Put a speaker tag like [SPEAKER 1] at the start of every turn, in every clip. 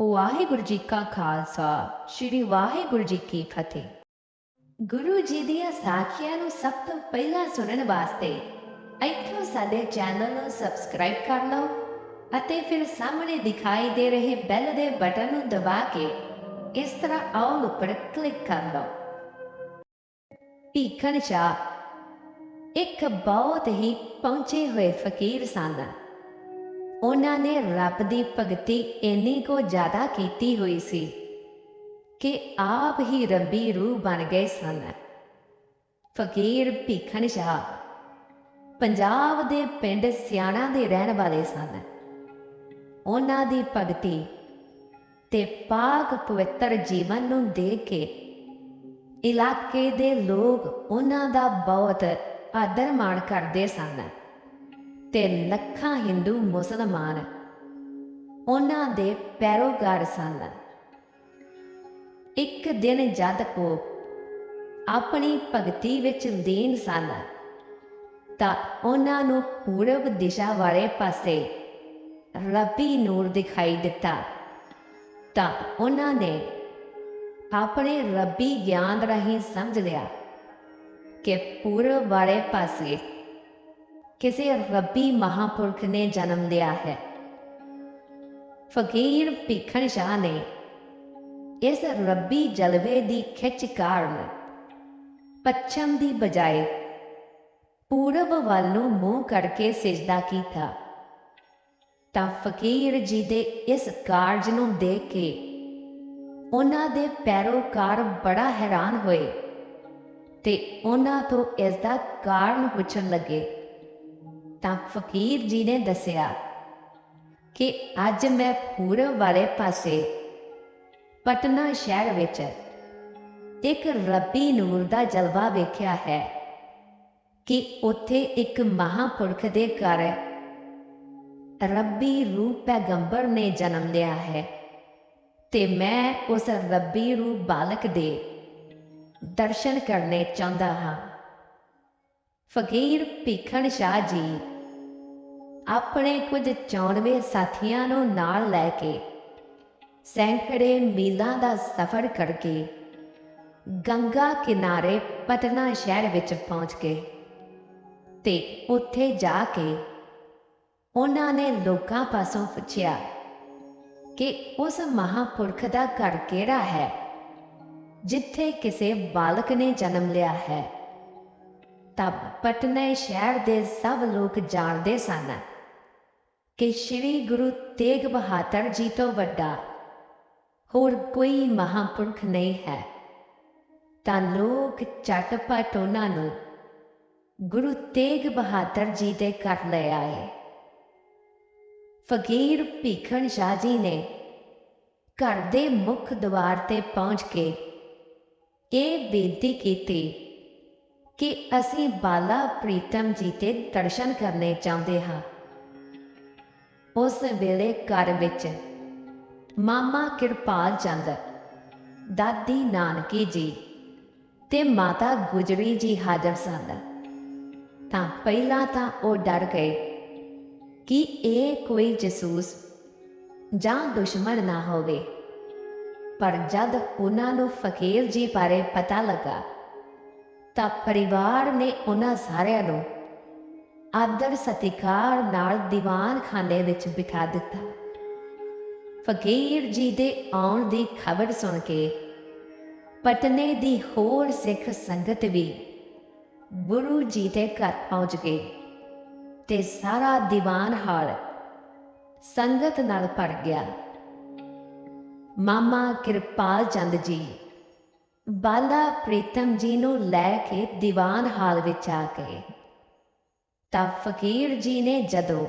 [SPEAKER 1] ਵਾਹਿਗੁਰੂ ਜੀ ਕਾ ਖਾਲਸਾ, ਸ੍ਰੀ ਵਾਹਿਗੁਰੂ ਜੀ ਕੀ ਫਤਿਹ। ਗੁਰੂ ਜੀ ਦੀਆਂ ਸਾਖੀਆਂ ਨੂੰ ਸਭ ਤੋਂ ਪਹਿਲਾਂ ਸੁਣਨ ਵਾਸਤੇ ਇੱਥੋਂ ਸਾਡੇ ਚੈਨਲ ਨੂੰ ਸਬਸਕ੍ਰਾਈਬ ਕਰ ਲਓ ਅਤੇ ਫਿਰ ਸਾਹਮਣੇ ਦਿਖਾਈ ਦੇ ਰਹੇ ਬੈਲ ਦੇ ਬਟਨ ਨੂੰ ਦਬਾ ਕੇ ਇਸ ਤਰ੍ਹਾਂ ਆਲ ਉੱਪਰ ਕਲਿੱਕ ਕਰ ਲਓ। ਭੀਖਣ ਸ਼ਾਹ, ਇੱਕ ਬਹੁਤ ਹੀ ਪਹੁੰਚੇ ਹੋਏ ਫਕੀਰ ਸਨ। ਉਹਨਾਂ ਨੇ ਰੱਬ ਦੀ ਭਗਤੀ ਇੰਨੀ ਕੋ ਜ਼ਿਆਦਾ ਕੀਤੀ ਹੋਈ ਸੀ ਕਿ ਆਪ ਹੀ ਰੱਬੀ ਰੂਹ ਬਣ ਗਏ ਸਨ। ਫਕੀਰ ਭੀਖਣ ਸ਼ਾਹ ਪੰਜਾਬ ਦੇ ਪਿੰਡ ਸਿਆਣਾ ਦੇ ਰਹਿਣ ਵਾਲੇ ਸਨ। ਉਹਨਾਂ ਦੀ ਭਗਤੀ ਤੇ ਪਾਕ ਪਵਿੱਤਰ ਜੀਵਨ ਨੂੰ ਦੇਖ ਕੇ ਇਲਾਕੇ ਦੇ ਲੋਕ ਉਹਨਾਂ ਦਾ ਬਹੁਤ ਆਦਰ ਮਾਣ ਕਰਦੇ ਸਨ। ਤੇ ਲੱਖਾਂ ਹਿੰਦੂ ਮੁਸਲਮਾਨ ਉਹਨਾਂ ਦੇ ਪੈਰੋਕਾਰ ਸਨ। ਇੱਕ ਦਿਨ ਜਦ ਉਹ ਆਪਣੀ ਭਗਤੀ ਵਿੱਚ ਲੀਨ ਸਨ, ਤਾਂ ਉਹਨਾਂ ਨੂੰ ਪੂਰਬ ਦਿਸ਼ਾ ਵਾਲੇ ਪਾਸੇ ਰੱਬੀ ਨੂਰ ਦਿਖਾਈ ਦਿੱਤਾ। ਤਾਂ ਉਹਨਾਂ ਨੇ ਆਪਣੇ ਰੱਬੀ ਗਿਆਨ ਰਾਹੀਂ ਸਮਝ ਲਿਆ ਕਿ ਪੂਰਬ ਵਾਲੇ ਪਾਸੇ ਕਿਸੇ ਰੱਬੀ ਮਹਾਪੁਰਖ ਨੇ ਜਨਮ ਲਿਆ ਹੈ ਫਕੀਰ ਭਿੱਖਣ ਸ਼ਾਹ ਨੇ ਇਸ ਰੱਬੀ ਜਲਵੇ ਦੀ ਖਿੱਚ ਕਾਰਨ ਪੱਛਮ ਦੀ ਬਜਾਏ ਪੂਰਬ ਵੱਲ ਨੂੰ ਮੂੰਹ ਕਰਕੇ ਸਿਜਦਾ ਕੀਤਾ ਤਾਂ ਫਕੀਰ ਜੀ ਦੇ ਇਸ ਕਾਰਜ ਨੂੰ ਦੇਖ ਕੇ ਉਹਨਾਂ ਦੇ ਪੈਰੋਕਾਰ ਬੜਾ ਹੈਰਾਨ ਹੋਏ ਤੇ ਉਹਨਾਂ ਤੋਂ ਇਸ ਦਾ ਕਾਰਨ ਪੁੱਛਣ ਲੱਗੇ ਤਾਂ ਫਕੀਰ ਜੀ ਨੇ ਦੱਸਿਆ ਕਿ ਅੱਜ ਮੈਂ ਪੂਰਬ ਵਾਲੇ ਪਾਸੇ ਪਟਨਾ ਸ਼ਹਿਰ ਵਿੱਚ ਇੱਕ ਰੱਬੀ ਨੂਰ ਦਾ ਜਲਵਾ ਵੇਖਿਆ ਹੈ ਕਿ ਉੱਥੇ ਇੱਕ ਮਹਾਪੁਰਖ ਦੇ ਘਰ ਰੱਬੀ ਰੂਪ ਪੈਗੰਬਰ ਨੇ ਜਨਮ ਲਿਆ ਹੈ ਤੇ ਮੈਂ ਉਸ ਰੱਬੀ ਰੂਪ ਬਾਲਕ ਦੇ ਦਰਸ਼ਨ ਕਰਨੇ ਚਾਹੁੰਦਾ ਹਾਂ। ਫਕੀਰ ਭੀਖਣ ਸ਼ਾਹ ਜੀ। ਆਪਣੇ ਕੁਝ 94 ਸਾਥੀਆਂ ਨੂੰ ਨਾਲ ਲੈ ਕੇ ਸੈਂਕੜੇ ਮੀਲਾਂ ਦਾ ਸਫ਼ਰ ਕਰਕੇ ਗੰਗਾ ਕਿਨਾਰੇ ਪਟਨਾ ਸ਼ਹਿਰ ਵਿੱਚ ਪਹੁੰਚ ਗਏ ਤੇ ਉੱਥੇ ਜਾ ਕੇ ਉਹਨਾਂ ਨੇ ਲੋਕਾਂ ਪਾਸੋਂ ਪੁੱਛਿਆ ਕਿ ਉਸ ਮਹਾਪੁਰਖ ਦਾ ਘਰ ਕਿਹੜਾ ਹੈ, ਜਿੱਥੇ ਕਿਸੇ ਬਾਲਕ ਨੇ ਜਨਮ ਲਿਆ ਹੈ? ਤਾਂ ਪਟਨੇ ਸ਼ਹਿਰ ਦੇ ਸਭ ਲੋਕ ਜਾਣਦੇ ਸਨ ਕਿ ਸ੍ਰੀ ਗੁਰੂ ਤੇਗ ਬਹਾਦਰ ਜੀ ਤੋਂ ਵੱਡਾ ਹੋਰ ਕੋਈ ਮਹਾਂਪੁਰਖ ਨਹੀਂ ਹੈ। ਤਾਂ ਲੋਕ ਝਟਪਟ ਉਹਨਾਂ ਨੂੰ ਗੁਰੂ ਤੇਗ ਬਹਾਦਰ ਜੀ ਦੇ ਘਰ ਲੈ ਆਏ। ਫਕੀਰ ਭੀਖਣ ਸ਼ਾਹ ਜੀ ਨੇ ਘਰ ਦੇ ਮੁੱਖ ਦਵਾਰ ਤੇ ਪਹੁੰਚ ਕੇ ਇਹ ਬੇਨਤੀ ਕੀਤੀ ਕਿ ਅਸੀਂ ਬਾਲਾ ਪ੍ਰੀਤਮ ਜੀ ਦੇ ਦਰਸ਼ਨ ਕਰਨੇ ਚਾਹੁੰਦੇ ਹਾਂ। ਉਸ ਵੇਲੇ ਘਰ ਵਿੱਚ ਮਾਮਾ ਕਿਰਪਾਲ ਚੰਦ, ਦਾਦੀ ਨਾਨਕੀ ਜੀ ਤੇ ਮਾਤਾ ਗੁਜਰੀ ਜੀ ਹਾਜ਼ਰ ਸਨ। ਤਾਂ ਪਹਿਲਾਂ ਤਾਂ ਉਹ ਡਰ ਗਏ ਕਿ ਇਹ ਕੋਈ ਜਸੂਸ ਜਾਂ ਦੁਸ਼ਮਣ ਨਾ ਹੋਵੇ। ਪਰ ਜਦ ਉਹਨਾਂ ਨੂੰ ਫਕੀਰ ਜੀ ਬਾਰੇ ਪਤਾ ਲੱਗਾ ਤਾਂ ਪਰਿਵਾਰ ਨੇ ਉਹਨਾਂ ਸਾਰਿਆਂ ਨੂੰ ਆਦਰ ਸਤਿਕਾਰ ਨਾਲ ਦੀਵਾਨ ਖਾਨੇ ਵਿੱਚ ਬਿਠਾ ਦਿੱਤਾ। ਫਕੀਰ ਜੀ ਦੇ ਆਉਣ ਦੀ ਖਬਰ ਸੁਣ ਕੇ ਪਟਨੇ ਦੀ ਹੋਰ ਸਿੱਖ ਸੰਗਤ ਵੀ ਗੁਰੂ ਜੀ ਦੇ ਘਰ ਪਹੁੰਚ ਗਏ ਤੇ ਸਾਰਾ ਦੀਵਾਨ ਹਾਲ ਸੰਗਤ ਨਾਲ ਭਰ ਗਿਆ। ਮਾਮਾ ਕਿਰਪਾਲ ਚੰਦ ਜੀ ਬਾਲਾ ਪ੍ਰੀਤਮ ਜੀ ਨੂੰ ਲੈ ਕੇ ਦੀਵਾਨ ਹਾਲ ਵਿੱਚ ਆ ਗਏ। ਤਾਂ ਫਕੀਰ ਜੀ ਨੇ ਜਦੋਂ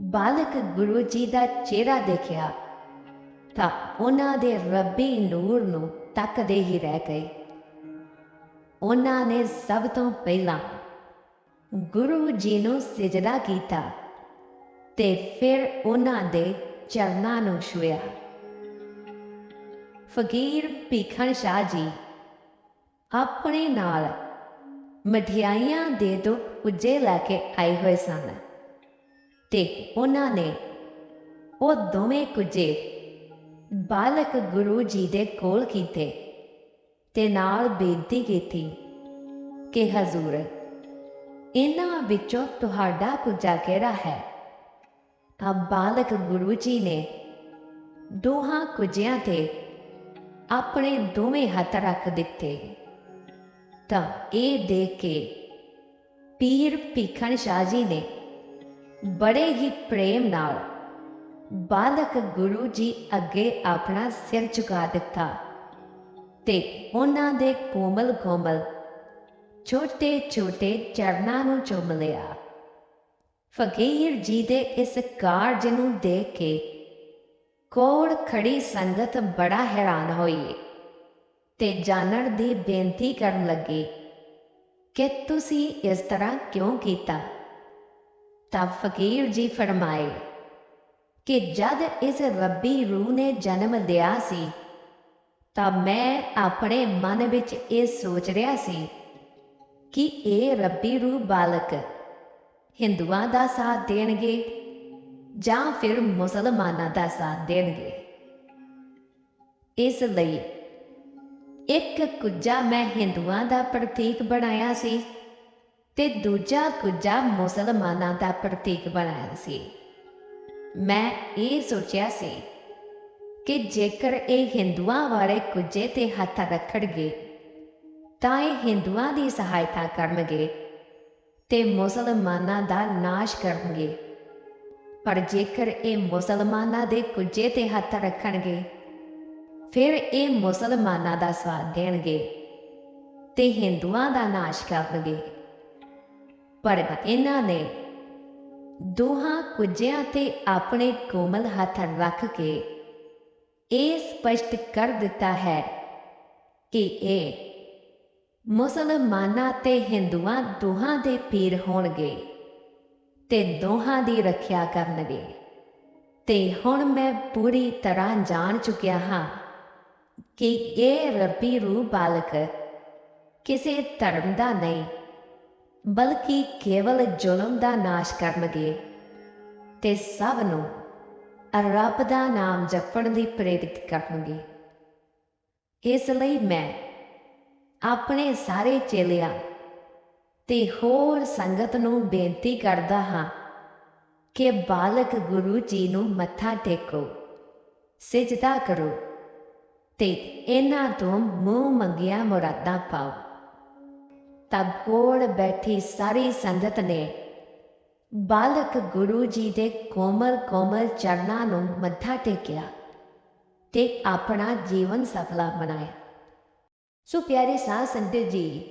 [SPEAKER 1] ਬਾਲਕ ਗੁਰੂ ਜੀ ਦਾ ਚਿਹਰਾ ਦੇਖਿਆ, ਤਾਂ ਉਹਨਾਂ ਦੇ ਰੱਬੀ ਨੂਰ ਨੂੰ ਤੱਕਦੇ ਹੀ ਰਹਿ ਗਏ। ਉਹਨਾਂ ਨੇ ਸਭ ਤੋਂ ਪਹਿਲਾਂ ਗੁਰੂ ਜੀ ਨੂੰ ਸਜਦਾ ਕੀਤਾ ਤੇ ਫਿਰ ਉਹਨਾਂ ਦੇ ਚਰਨਾਂ ਨੂੰ ਛੂਇਆ ਫਕੀਰ ਭੀਖਣ ਸ਼ਾਹ ਜੀ, ਆਪਣੇ ਨਾਲ ਮਠਿਆਈਆਂ ਦੇ ਦੋ ਪੁੱਜੇ ਲੈ ਕੇ ਆਏ ਹੋਏ ਸਨ ਤੇ ਉਹਨਾਂ ਨੇ ਉਹ ਦੋਵੇਂ ਕੁਝੇ ਬਾਲਕ ਗੁਰੂ ਜੀ ਦੇ ਕੋਲ ਕੀਤੇ ਤੇ ਨਾਲ ਬੇਨਤੀ ਕੀਤੀ ਕਿ ਹਜ਼ੂਰ, ਇਹਨਾਂ ਵਿੱਚੋਂ ਤੁਹਾਡਾ ਕੁਝਾ ਕਿਹੜਾ ਹੈ? ਤਾਂ ਬਾਲਕ ਗੁਰੂ ਜੀ ਨੇ ਦੋਹਾਂ ਕੁਝਿਆਂ ਤੇ ਆਪਣੇ ਦੋਵੇਂ ਹੱਥ ਰੱਖ ਦਿੱਤੇ। ਤਾਂ ਇਹ ਦੇਖ ਕੇ ਪੀਰ ਭੀਖਣ ਸ਼ਾਹ ਜੀ ਨੇ ਬੜੇ ਹੀ ਪ੍ਰੇਮ ਨਾਲ ਬਾਲਕ ਗੁਰੂ ਜੀ ਅੱਗੇ ਆਪਣਾ ਸਿਰ ਝੁਕਾ ਦਿੱਤਾ ਤੇ ਉਹਨਾਂ ਦੇ ਕੋਮਲ ਕੋਮਲ ਛੋਟੇ ਛੋਟੇ ਚਰਨਾਂ ਨੂੰ ਚੁੰਮ ਲਿਆ। ਫਕੀਰ ਜੀ ਦੇ ਇਸ ਕਾਰਜ ਨੂੰ ਦੇਖ ਕੇ ਕੋਲ ਖੜੀ ਸੰਗਤ ਬੜਾ ਹੈਰਾਨ ਹੋਈ ਤੇ ਜਾਣਨ ਦੀ ਬੇਨਤੀ ਕਰਨ ਲੱਗੀ ਕਿ ਤੁਸੀਂ ਇਸ ਤਰ੍ਹਾਂ ਕਿਉਂ ਕੀਤਾ? ਤਾਂ ਫਕੀਰ ਜੀ ਫਰਮਾਏ ਕਿ ਜਦ ਇਸ ਰੱਬੀ ਰੂਹ ਨੇ ਜਨਮ ਲਿਆ ਸੀ, ਤਾਂ ਮੈਂ ਆਪਣੇ ਮਨ ਵਿੱਚ ਇਹ ਸੋਚ ਰਿਹਾ ਸੀ ਕਿ ਇਹ ਰੱਬੀ ਰੂਹ ਬਾਲਕ ਹਿੰਦੂਆਂ ਦਾ ਸਾਥ ਦੇਣਗੇ ਜਾਂ ਫਿਰ ਮੁਸਲਮਾਨਾਂ ਦਾ ਸਾਥ ਦੇਣਗੇ ਇਸ ਲਈ ਇੱਕ ਕੁੱਜਾ ਮੈਂ ਹਿੰਦੂਆਂ ਦਾ ਪ੍ਰਤੀਕ ਬਣਾਇਆ ਸੀ ਤੇ ਦੂਜਾ ਕੁੱਜਾ ਮੁਸਲਮਾਨਾਂ ਦਾ ਪ੍ਰਤੀਕ ਬਣਾਇਆ ਸੀ ਮੈਂ ਇਹ ਸੋਚਿਆ ਸੀ ਕਿ ਜੇਕਰ ਇਹ ਹਿੰਦੂਆਂ ਵਾਲੇ ਕੁੱਜੇ ਤੇ ਹੱਥ ਰੱਖਣਗੇ ਤਾਂ ਇਹ ਹਿੰਦੂਆਂ ਦੀ ਸਹਾਇਤਾ ਕਰਨਗੇ ਤੇ ਮੁਸਲਮਾਨਾਂ ਦਾ ਨਾਸ਼ ਕਰਨਗੇ ਪਰ ਜੇਕਰ ਇਹ ਮੁਸਲਮਾਨਾਂ ਦੇ ਕੁੱਜੇ ਤੇ ਹੱਥ ਰੱਖਣਗੇ, ਫਿਰ ਇਹ ਮੁਸਲਮਾਨਾਂ ਦਾ ਸਾਥ ਦੇਣਗੇ ਤੇ ਹਿੰਦੂਆਂ ਦਾ ਨਾਸ਼ ਕਰਨਗੇ। ਪਰ ਇਹਨਾਂ ਨੇ ਦੋਹਾਂ ਕੁੱਜਿਆਂ ਤੇ ਆਪਣੇ ਕੋਮਲ ਹੱਥ ਰੱਖ ਕੇ ਇਹ ਸਪਸ਼ਟ ਕਰ ਦਿੱਤਾ ਹੈ ਕਿ ਇਹ ਮੁਸਲਮਾਨਾਂ ਤੇ ਹਿੰਦੂਆਂ ਦੋਹਾਂ ਦੇ ਪੀਰ ਹੋਣਗੇ। ਤੇ ਦੋਹਾਂ ਦੀ ਰੱਖਿਆ ਕਰਨਗੇ ਤੇ ਹੁਣ ਮੈਂ ਪੂਰੀ ਤਰ੍ਹਾਂ ਜਾਣ ਚੁੱਕਿਆ ਹਾਂ ਕਿ ਇਹ ਰੱਬੀ ਰੂਹ ਬਾਲਕ ਕਿਸੇ ਧਰਮ ਦਾ ਨਹੀਂ, ਬਲਕਿ ਕੇਵਲ ਜ਼ੁਲਮ ਦਾ ਨਾਸ਼ ਕਰਨਗੇ ਤੇ ਸਭ ਨੂੰ ਰੱਬ ਦਾ ਨਾਮ ਜਪਣ ਲਈ ਪ੍ਰੇਰਿਤ ਕਰਨਗੇ। ਇਸ ਲਈ ਮੈਂ ਆਪਣੇ ਸਾਰੇ ਚੇਲਿਆਂ ਤੇ ਹੋਰ ਸੰਗਤ ਨੂੰ ਬੇਨਤੀ ਕਰਦਾ ਹਾਂ ਕਿ ਬਾਲਕ ਗੁਰੂ ਜੀ ਨੂੰ ਮੱਥਾ ਟੇਕੋ, ਸਜਦਾ ਕਰੋ ਤੇ ਇਹਨਾਂ ਤੋਂ ਮੂੰਹ ਮੰਗਿਆ ਮੁਰਾਦਾਂ ਪਾਓ। ਤਬ ਕੋਲ ਬੈਠੀ ਸਾਰੀ ਸੰਗਤ ਨੇ ਬਾਲਕ ਗੁਰੂ ਜੀ ਦੇ ਕੋਮਲ ਕੋਮਲ ਚਰਨਾਂ ਨੂੰ ਮੱਥਾ ਟੇਕਿਆ ਤੇ ਆਪਣਾ ਜੀਵਨ ਸਫਲਾ ਬਣਾਇਆ ਸੋ ਪਿਆਰੇ ਸਾਧ ਸੰਗਤ ਜੀ